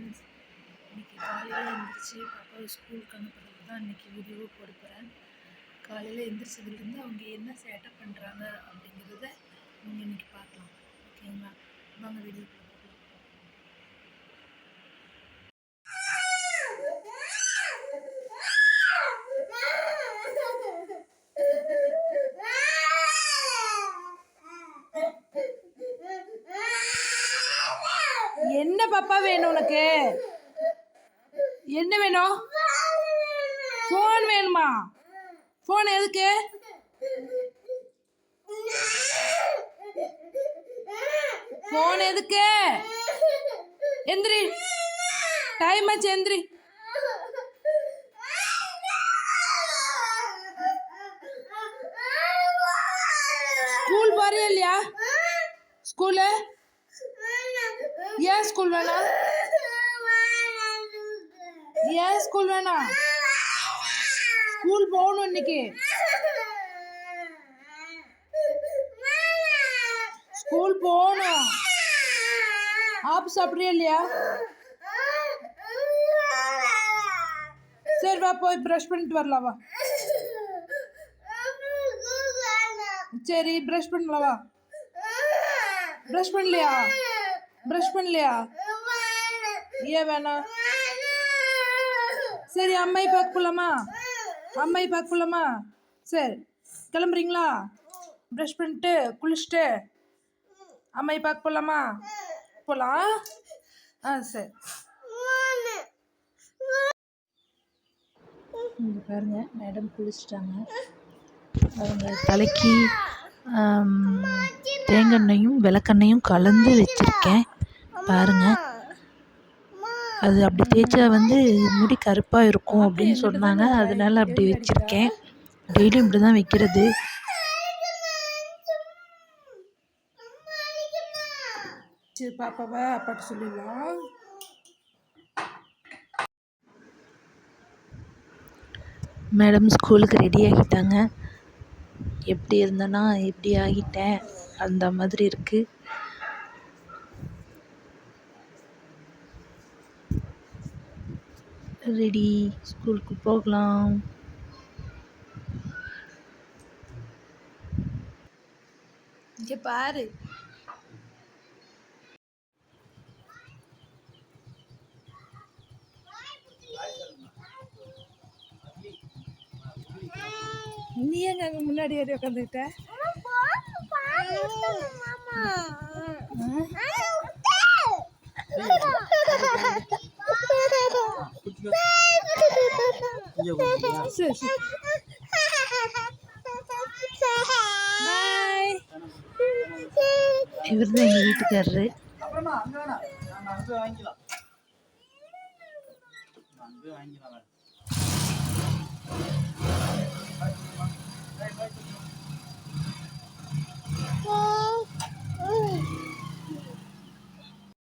Friends இன்னைக்கு காலையில் எழுந்திரிச்சு பாப்பாவை ஸ்கூலுக்கு அனுப்புறதுக்கு தான் இன்றைக்கி வீடியோ போட போகிறேன் காலையில் எழுந்திரிச்சதுலேருந்து அவங்க என்ன சேட்டை பண்ணுறாங்க அப்படிங்கிறத நீங்கள் இன்னைக்கு பார்க்கலாம். ஓகேங்களா வாங்க வீடியோ பாப்பா வேணும் உனக்கு. என்ன வேணும்? ஃபோன் வேணுமா? ஃபோன் எதுக்கு? ஃபோன் எதுக்கு? எந்திரி. டைம் ஆச்சு எந்திரி. ஸ்கூல் போறியா இல்லையா? ஸ்கூலு ஏன் ஸ்கூல் வேணாம் ஏன் ஸ்கூல் வேணாம் ஸ்கூல் போகணும் இன்னைக்கு. ஸ்கூல் போகணும். ஆப் சாப்பிட்றியா இல்லையா? சரி வா போய் ப்ரஷ் பண்ணிட்டு வரலாம் வா. சரி ப்ரஷ் பண்ணலாம் வா. ப்ரஷ் பண்ணலையா? ப்ரஷ் பண்ணலையா? ஏன் வேணாம்? சரி அம்மாயி பார்க்க போகலாமா அம்மாயி பார்க்க போகலாமா சரி கிளம்புறீங்களா? ப்ரஷ் பண்ணிட்டு குளிச்சுட்டு அம்மாயி பார்க்க போகலாமா போகலாம் ஆ சரி. இங்கே பாருங்க மேடம் குளிச்சுட்டாங்க. அவங்க தலைக்கு ஆம், தேங்காய்ண்ணையும் விளக்கெண்ணையும் கலந்து வச்சுருக்கேன். பாருங்க. அது அப்படி தேய்ச்சா வந்து முடி கருப்பாக இருக்கும் அப்படின்னு சொன்னாங்க. அதனால அப்படி வச்சுருக்கேன். டெய்லியும் இப்படி தான் வைக்கிறது. சரி பாப்பாவா அப்பாட்ட சொல்லிடலாம். மேடம் ஸ்கூலுக்கு ரெடி ஆகிட்டாங்க. எப்படி இருந்தேன்னா எப்படி ஆகிட்டேன்? அந்த மாதிரி இருக்குது ரெடி ஸ்கூலுக்கு போகலாம். இங்கே பாரு. நீ எங்க அங்க முன்னாடி ஏறி உட்காந்துக்கிட்ட சரி சரி. இவர் தான் எங்கள் வீட்டுக்காரரு. வாங்கிக்கலாம்.